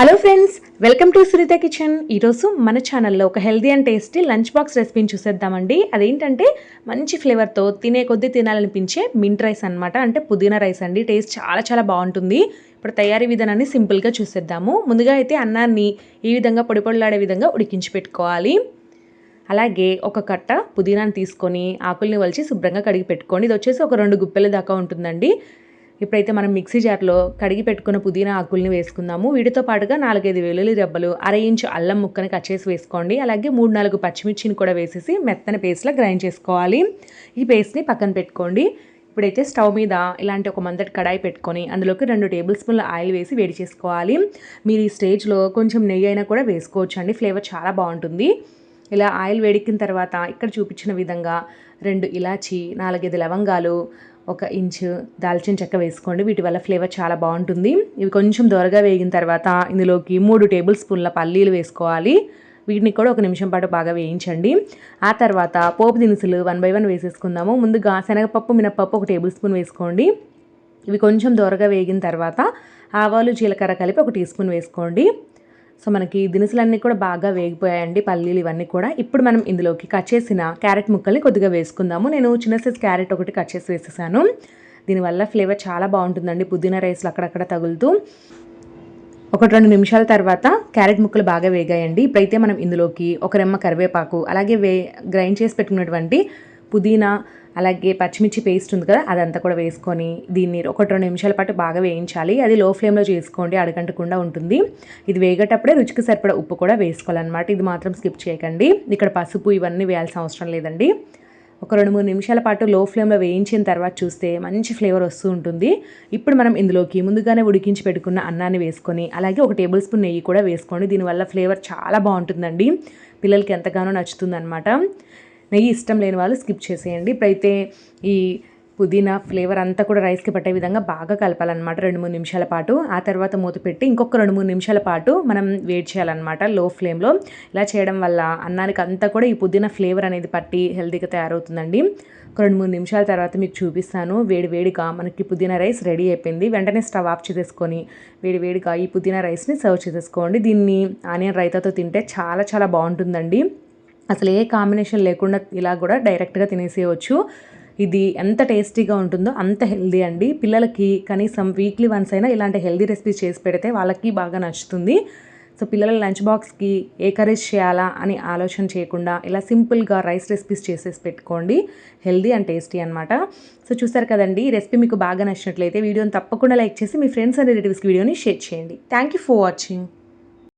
Hello friends welcome to Sunitha kitchen ఈరోజు మన ఛానల్లో ఒక healthy and tasty lunch box రెసిపీని చూసేద్దామండి. అదేంటంటే మంచి ఫ్లేవర్తో తినే కొద్దీ తినాలనిపించే మింట్ రైస్ అనమాట అంటే పుదీనా రైస్ అండి. టేస్ట్ చాలా చాలా బాగుంటుంది. ఇప్పుడు తయారీ విధానాన్ని సింపుల్గా చూసేద్దాము. ముందుగా అయితే అన్నాన్ని ఈ విధంగా పొడి పొడిలాడే విధంగా ఉడికించి పెట్టుకోవాలి. అలాగే ఒక కట్ట పుదీనాను తీసుకొని ఆకుల్ని వలిచి శుభ్రంగా కడిగి పెట్టుకోండి. ఇది వచ్చేసి ఒక రెండు గుప్పెల దాకా ఉంటుందండి. ఇప్పుడైతే మనం మిక్సీ జార్లో కడిగి పెట్టుకున్న పుదీనా ఆకుల్ని వేసుకుందాము. వీటితో పాటుగా నాలుగైదు వెల్లుల్లి రెబ్బలు అర ఇంచు అల్లం ముక్కని కట్ చేసి వేసుకోండి. అలాగే మూడు నాలుగు పచ్చిమిర్చిని కూడా వేసేసి మెత్తని పేస్ట్లా గ్రైండ్ చేసుకోవాలి. ఈ పేస్ట్ని పక్కన పెట్టుకోండి. ఇప్పుడైతే స్టవ్ మీద ఇలాంటి ఒక మందటి కడాయి పెట్టుకొని అందులోకి రెండు టేబుల్ స్పూన్ల ఆయిల్ వేసి వేడి చేసుకోవాలి. మీరు ఈ స్టేజ్లో కొంచెం నెయ్యి అయినా కూడా వేసుకోవచ్చు అండి ఫ్లేవర్ చాలా బాగుంటుంది. ఇలా ఆయిల్ వేడెక్కిన తర్వాత ఇక్కడ చూపించిన విధంగా రెండు ఇలాచి నాలుగైదు లవంగాలు ఒక ఇంచు దాల్చిన చెక్క వేసుకోండి. వీటి వల్ల ఫ్లేవర్ చాలా బాగుంటుంది. ఇవి కొంచెం దొరగా వేగిన తర్వాత ఇందులోకి మూడు టేబుల్ స్పూన్ల పల్లీలు వేసుకోవాలి. వీటిని కూడా ఒక నిమిషం పాటు బాగా వేయించండి. ఆ తర్వాత పోపు దినుసులు వన్ బై వన్ వేసేసుకుందాము. ముందుగా శనగపప్పు మినపప్పు ఒక టేబుల్ స్పూన్ వేసుకోండి. ఇవి కొంచెం దొరగా వేగిన తర్వాత ఆవాలు జీలకర్ర కలిపి ఒక టీ స్పూన్ వేసుకోండి. సో మనకి దినుసులన్నీ కూడా బాగా వేగిపోయాయండి పల్లీలు ఇవన్నీ కూడా. ఇప్పుడు మనం ఇందులోకి కట్ చేసిన క్యారెట్ ముక్కల్ని కొద్దిగా వేసుకుందాము. నేను చిన్న సైజ్ క్యారెట్ ఒకటి కట్ చేసి వేసేసాను. దీనివల్ల ఫ్లేవర్ చాలా బాగుంటుందండి పుదీనా రైస్లో అక్కడక్కడ తగులుతూ. ఒకటి రెండు నిమిషాల తర్వాత క్యారెట్ ముక్కలు బాగా వేగాయండి. ఇప్పుడైతే మనం ఇందులోకి ఒక రెమ్మ కరివేపాకు అలాగే వే గ్రైండ్ చేసి పెట్టుకున్నటువంటి పుదీనా అలాగే పచ్చిమిర్చి పేస్ట్ ఉంది కదా అదంతా కూడా వేసుకొని దీన్ని ఒకటి రెండు నిమిషాల పాటు బాగా వేయించాలి. అది లో ఫ్లేమ్లో చేసుకోండి అడగంటకుండా ఉంటుంది. ఇది వేగేటప్పుడే రుచికి సరిపడా ఉప్పు కూడా వేసుకోవాలన్నమాట. ఇది మాత్రం స్కిప్ చేయకండి. ఇక్కడ పసుపు ఇవన్నీ వేయాల్సిన అవసరం లేదండి. ఒక రెండు మూడు నిమిషాల పాటు లో ఫ్లేమ్లో వేయించిన తర్వాత చూస్తే మంచి ఫ్లేవర్ వస్తూ ఉంటుంది. ఇప్పుడు మనం ఇందులోకి ముందుగానే ఉడికించి పెట్టుకున్న అన్నాన్ని వేసుకొని అలాగే ఒక టేబుల్ స్పూన్ నెయ్యి కూడా వేసుకోండి. దీనివల్ల ఫ్లేవర్ చాలా బాగుంటుందండి. పిల్లలకి ఎంతగానో నచ్చుతుంది నెయ్యి ఇష్టం లేని వాళ్ళు స్కిప్ చేసేయండి. ఇప్పుడైతే ఈ పుదీనా ఫ్లేవర్ అంతా కూడా రైస్కి పట్టే విధంగా బాగా కలపాలన్నమాట రెండు మూడు నిమిషాల పాటు. ఆ తర్వాత మూత పెట్టి ఇంకొక రెండు మూడు నిమిషాల పాటు మనం వేడి చేయాలన్నమాట లో ఫ్లేమ్లో. ఇలా చేయడం వల్ల అన్నానికి అంతా కూడా ఈ పుదీనా ఫ్లేవర్ అనేది పట్టి హెల్తీగా తయారవుతుందండి. ఒక రెండు మూడు నిమిషాల తర్వాత మీకు చూపిస్తాను. వేడి వేడిగా మనకి పుదీనా రైస్ రెడీ అయిపోయింది. వెంటనే స్టవ్ ఆఫ్ చేసేసుకొని వేడి వేడిగా ఈ పుదీనా రైస్ని సర్వ్ చేసేసుకోండి. దీన్ని ఆనియన్ రైతాతో తింటే చాలా చాలా బాగుంటుందండి. అసలు ఏ కాంబినేషన్ లేకుండా ఇలా కూడా డైరెక్ట్గా తినేసేయవచ్చు ఇది ఎంత టేస్టీగా ఉంటుందో అంత హెల్దీ అండి. పిల్లలకి కనీసం వీక్లీ వన్స్ అయినా ఇలాంటి హెల్దీ రెసిపీస్ చేసి పెడితే వాళ్ళకి బాగా నచ్చుతుంది. సో పిల్లల లంచ్ బాక్స్కి ఏ కర్రీస్ చేయాలా అని ఆలోచన చేయకుండా ఇలా సింపుల్గా రైస్ రెసిపీస్ చేసేసి పెట్టుకోండి. హెల్దీ అండ్ టేస్టీ అనమాట సో చూసారు కదండి ఈ రెసిపీ మీకు బాగా నచ్చినట్లయితే వీడియోని తప్పకుండా లైక్ చేసి మీ ఫ్రెండ్స్ అండ్ రిలేటివ్స్కి వీడియోని షేర్ చేయండి. Thank you for watching.